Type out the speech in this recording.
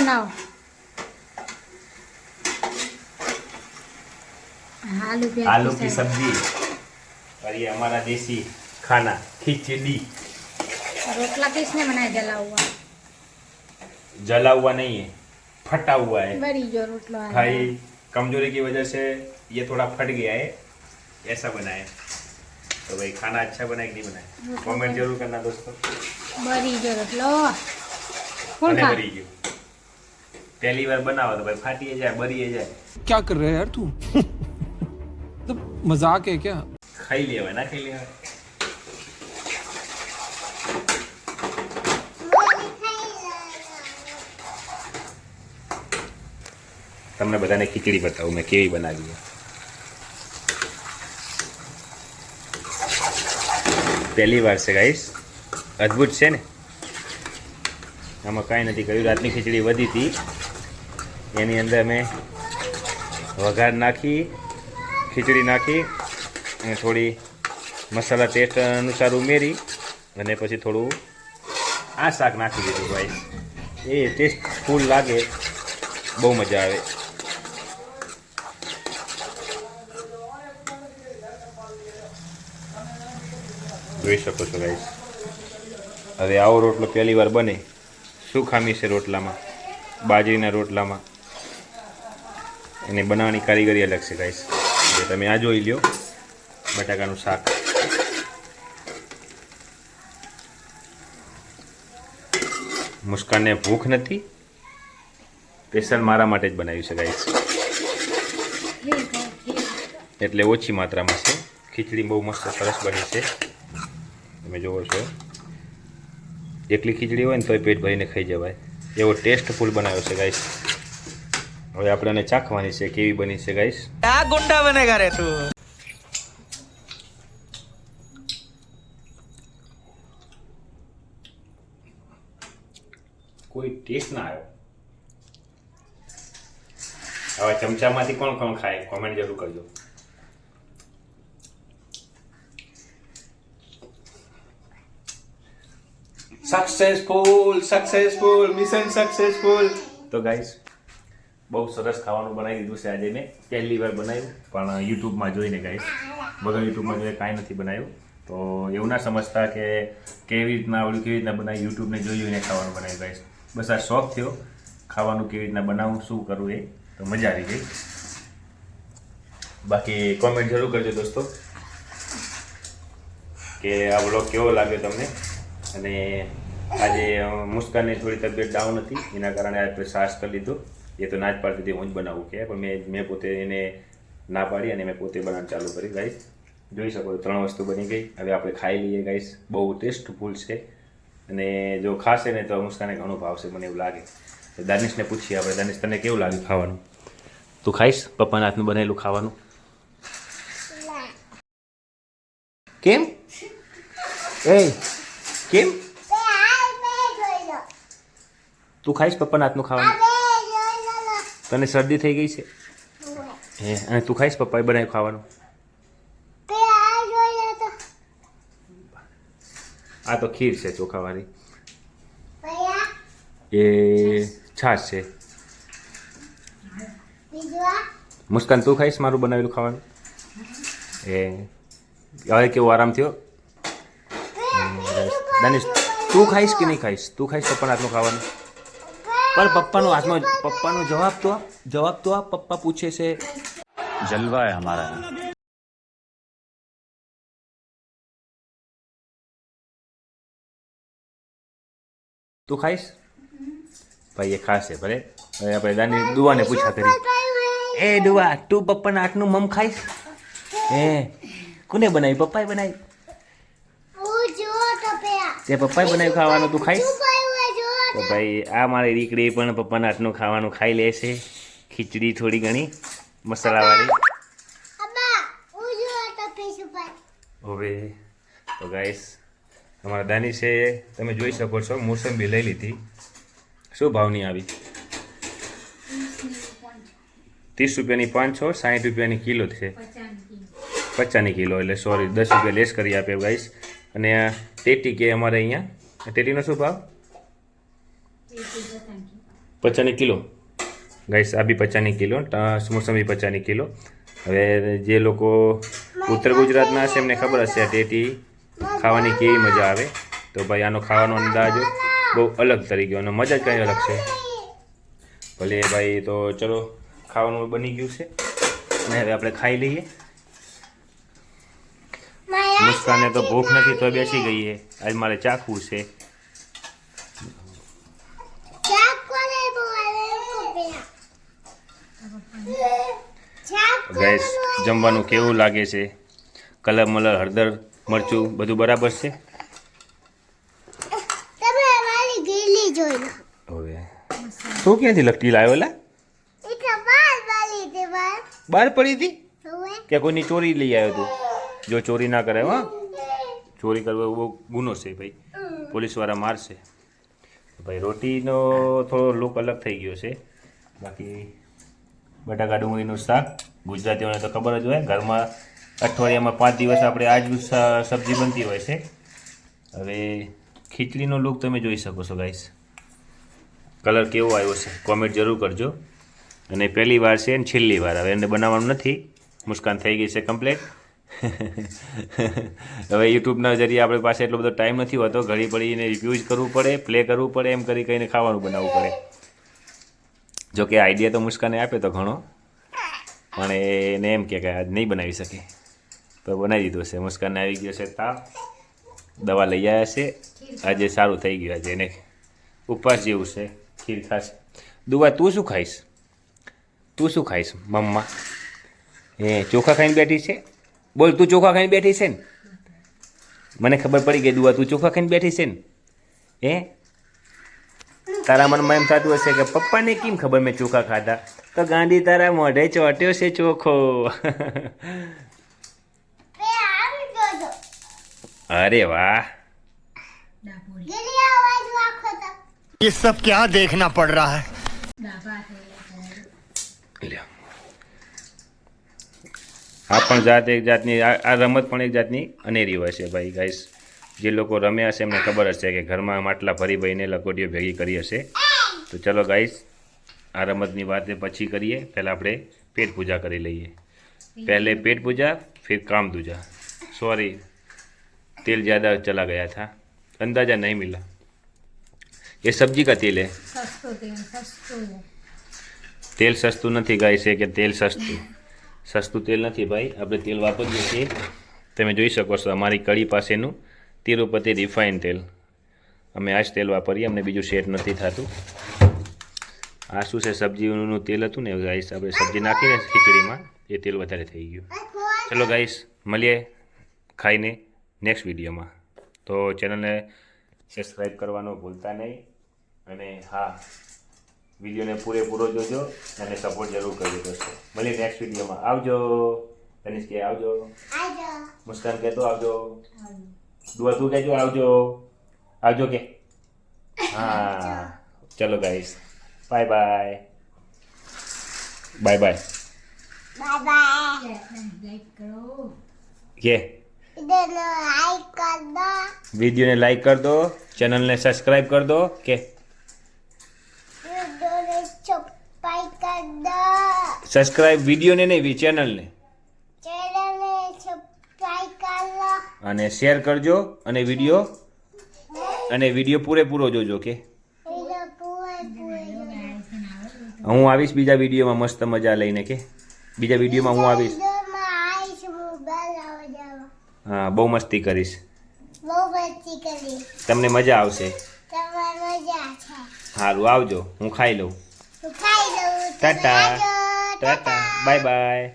બનાવો आलू प्याज आलू की की सब्जी सब्जी और ये हमारा देसी खाना खिचड़ी रोटला किसने बनाया जला हुआ जला हुआ नहीं है फटा हुआ है बड़ी जो रोटलो है भाई कमजोरी की वजह से ये थोड़ा फट गया है ऐसा बना है तो भाई खाना अच्छा बना है कि नहीं बना है कमेंट जरूर करना दोस्तों बड़ी जो रोटलो कौन અને खा બરી ગયું પહેલી વાર બનાવો તો ભાઈ ફાટીએ જાય બરીએ જાય. ક્યાં કર રહે યાર તું તો મજાક હે ક્યા ખાઈ લેવાય ના ખાઈ લેવાય તમને બધાને ખીચડી બતાવું મેં કેવી બનાવી પહેલી વાર છે ગાઈસ અદ્ભુત છે ને? આમાં કાંઈ નથી કર્યું. રાતની ખીચડી વધી હતી. એની અંદર મેં વઘાર નાખી, ખીચડી નાખી અને થોડી મસાલા ટેસ્ટ અનુસાર ઉમેરી અને પછી થોડું આ શાક નાખી દીધું ભાઈ. એ ટેસ્ટ ફૂલ લાગે, બહુ મજા આવે. જોઈ શકો છો ગાઈસ હવે આવો રોટલો પહેલી વાર બને. શું ખામી છે રોટલામાં, બાજરીના રોટલામાં. એને બનાવવાની કારીગરી અલગ છે ગાઈસ જે તમે આ જોઈ લ્યો. બટાકાનું શાક. મુસ્કાનને ભૂખ નથી. સ્પેશિયલ મારા માટે જ બનાવ્યું છે ગાઈસ એટલે ઓછી માત્રામાં છે. ખીચડી બહુ મસ્ત સરસ બની છે. તમે જુઓ છો. એકલી ખીચડી હોય ને તોય પેટ ભરીને ખાઈ જવાય. એવો ટેસ્ટફુલ બનાવ્યો છે ગાઈસ હવે આપણે એને ચાખવાની છે કેવી બની છે ગાઈસ આ ગુંડા બનેગા રે તું. કોઈ ટેસ્ટ ના આવ્યો હવે ચમચામાંથી કોણ કોણ ખાય? કોમેન્ટ જરૂર કરજો. સક્સેસફુલ સક્સેસફુલ મિશન સક્સેસફુલ તો ગાઈસ બહુ સરસ ખાવાનું બનાવી દીધું છે આજે મેં. પહેલી વાર બનાવ્યું, પણ યુટ્યુબમાં જોઈને ગાઈશ વગર યુટ્યુબમાં જોઈને કાંઈ નથી બનાવ્યું. તો એવું ના સમજતા કે કેવી રીતના આવડ્યું કેવી રીતના બનાવ્યું, યુટ્યુબને જોઈ જોઈને ખાવાનું બનાવ્યું ગાઈશ બસ આ શોખ થયો, ખાવાનું કેવી રીતના બનાવવું શું કરવું એ, તો મજા આવી ગઈ. બાકી કોમેન્ટ જરૂર કરજો દોસ્તો, કે આ બ્લોગ કેવો લાગ્યો તમને? અને આજે મુસ્કાનની થોડી તબિયત ડાઉન હતી, એના કારણે આપણે સાસ કરી લીધો. એ તો ના જ પાડતી હતી હું જ બનાવું કે. પણ મેં મેં પોતે એને ના પાડી અને મેં પોતે બનાવવાનું ચાલુ કરી ગાઈસ જોઈ શકો ત્રણ વસ્તુ બની ગઈ. હવે આપણે ખાઈ લઈએ ગાઈસ બહુ ટેસ્ટફુલ છે. અને જો ખાશે ને તો મુસ્કાને ઘણું ભાવશે મને એવું લાગે. દાનિશને પૂછીએ આપણે. દાનિશ તને કેવું લાગ્યું ખાવાનું? તું ખાઈશ? પપ્પાના હાથનું બનેલું ખાવાનું? કેમ? એ કેમ તું ખાઈશ પપ્પાના હાથનું ખાવાનું? તને શરદી થઈ ગઈ છે? હે. અને તું ખાઈશ પપ્પાએ બનાવ્યું ખાવાનું? આ તો. ખીર છે ચોખાવાળી. એ છાશ છે. મુસ્કાન તું ખાઈશ મારું બનાવેલું ખાવાનું? એ હવે કેવો આરામ થયો? દાનિશ તું ખાઈશ કે નહીં ખાઈશ? તું ખાઈશ પપ્પાના હાથનું ખાવાનું? પણ પપ્પાનો હાથમાં પપ્પાનો જવાબ તો જવાબ તો આ પપ્પા પૂછે છે. જલવા હે હમારા તું ખાઈશ? ભાઈ એ ખાશે ભલે. હવે આપણે દાની દુવાને પૂછા કરી. એ દુવા તું પપ્પાના હાથનું મમ ખાઈશ? હે. કોને બનાવી? પપ્પાએ બનાવી? તે પપ્પાએ બનાવી ખાવાનું તું ખાઈશ? તો ભાઈ આ મારી દીકરી પણ પપ્પાના હાથનું ખાવાનું ખાઈ લે છે. ખીચડી થોડી ઘણી મસાલાવાળી હવે તો ગાઈસ અમારા દાની છે તમે જોઈ શકો છો મોસંબી લઈ લીધી. શું ભાવની આવી? ત્રીસ રૂપિયાની પાંચસો સાઠ રૂપિયાની કિલો છે. પચાસની કિલો એટલે સોરી દસ રૂપિયા લેસ કરી આપે ગાઈસ. અને તેટી ટેટી કે અમારે અહીંયા ટેટીનો શું ભાવ? પચાસની કિલો. ગાઈસ આ બી પચાસની કિલો મોસંબી પચાસની કિલો. હવે જે લોકો ઉત્તર ગુજરાતના હશે એમને ખબર હશે આ ટેટી ખાવાની કેવી મજા આવે. તો ભાઈ આનો ખાવાનો અંદાજ બહુ અલગ તરીકે અને મજા જ કંઈ અલગ છે. ભલે ભાઈ તો ચલો ખાવાનું બની ગયું છે. અને હવે આપણે ખાઈ લઈએ. મુસ્કાને તો ભૂખ નથી તો બેસી ગઈ છે આજ મારે ચાખવું છે. ગેસ જમવાનું કેવું લાગે છે? કલર મલર હળદર મરચું બધું બરાબર છે? હવે. તું ક્યાંથી લખતી લાવ્યો લા? બહાર પડી હતી? કે કોઈની ચોરી લઈ આવ્યો તું? જો ચોરી ના કરે હા. ચોરી કરવો બહુ ગુનો છે ભાઈ. પોલીસવાળા મારશે. ભાઈ રોટીનો થોડો લુક અલગ થઈ ગયો છે. બાકી બટાકા ડુંગળીનું શાક. ગુજરાતીઓને તો ખબર જ હોય, ઘરમાં અઠવાડિયામાં પાંચ દિવસ આપણે આ જ સબ્જી બનતી હોય છે. હવે ખીચડીનો લુક તમે જોઈ શકો છો ગાઈસ કલર કેવો આવ્યો છે કોમેન્ટ જરૂર કરજો. અને પહેલી વાર છે ને છેલ્લી વાર, હવે એને બનાવવાનું નથી. મુસ્કાન થઈ ગઈ છે કમ્પ્લેટ હવે યુટ્યુબના જરીએ આપણી પાસે એટલો બધો ટાઈમ નથી હોતો, ઘડી પડીને રિવ્યૂઝ કરવું પડે પ્લે કરવું પડે, એમ કરી કહીને ખાવાનું બનાવવું પડે. જોકે આઈડિયા તો મુસ્કાને આપે તો ઘણો. પણ એને એમ કે આજ નહીં બનાવી શકે. તો બનાવી દીધો છે મુસ્કાનને આવી ગયો છે તાવ. દવા લઈ આવ્યા છે. આજે સારું થઈ ગયું. આજે એને ઉપવાસ જેવું છે. ખીર ખાશે. દુવા, તું શું ખાઈશ? તું શું ખાઈશ, મમ્મા? એ ચોખા ખાઈને બેઠી છે? બોલ, તું ચોખા ખાઈને બેઠી છે ને? મને ખબર પડી ગઈ, દુવા, તું ચોખા ખાઈને બેઠી છે ને? હે? તારા મનમાં એમ થતું હશે કે પપ્પાને કેમ ખબર મેં ચોખા ખાધા? તો ગાંડી તારા મોઢે ચોટ્યો છે ચોખો બે આવી જોજો અરે વાહ ડાભોળી ગીલી અવાજ રાખો તો ये सब क्या देखना पड़ रहा है ડાભા થયેલા લ્યો આ પણ જાત એક જાતની આ આ રમત પણ એક જાતની અનેરી હોય છે ભાઈ ગાઈસ જે લોકો રમ્યા હશે એમને ખબર હશે કે ઘરમાં માટલા ભરી ભરીને લકોટીઓ ભેગી કરી હશે તો ચલો ગાઈસ આ રમતની વાત એ પછી કરીએ પહેલાં આપણે પેટ પૂજા કરી લઈએ पहले पेट पूजा फिर काम दूजा सॉरी तेल ज़्यादा चला गया था अंदाज़ा नहीं मिला ये सब्जी का तेल है સસ્તું તેલ સસ્તું તેલ સસ્તું નથી ગાય છે કે તેલ સસ્તું સસ્તું તેલ નથી ભાઈ આપણે તેલ વાપરીએ છીએ તમે જોઈ શકો છો અમારી કડી પાસેનું તિરુપતિ રિફાઇન તેલ અમે આ જ તેલ વાપરીએ અમને બીજું સેટ નથી થતું આ શું છે સબ્જીનું તેલ હતું ને ગાઈસ આપણે સબ્જી નાખીને ખીચડીમાં એ તેલ વધારે થઈ ગયું. ચલો ગાઈસ મળીએ ખાઈને નેક્સ્ટ વિડીયોમાં. તો ચેનલને સબસ્ક્રાઈબ કરવાનો ભૂલતા નહીં અને હા વિડીયોને પૂરેપૂરો જોજો અને સપોર્ટ જરૂર કરજો દોસ્તો. મળીએ નેક્સ્ટ વિડીયોમાં. આવજો. તનિષ કે આવજો. મુસ્કાન કહેતો આવજો. દુઆ તું કહેજો આવજો. આવજો કે. હા. ચલો guys. Bye bye bye bye bye bye કે વિડીયોને લાઈક કર દો. ચેનલને સબસ્ક્રાઈબ કર દો. કે સબસ્ક્રાઈબ વિડીયોને નહીં ચેનલને અને શેર કરજો અને વીડિયો અને વીડિયો પૂરેપૂરો જોજો કે હું આવીશ બીજા વિડીયોમાં મસ્ત મજા લઈને કે? બીજા વિડીયોમાં હું આવીશ. હા બહુ મસ્તી કરીશ. તમને મજા આવશે. સારું આવજો. હું ખાઈ લઉં. ટાટા. ટાટા. Bye bye.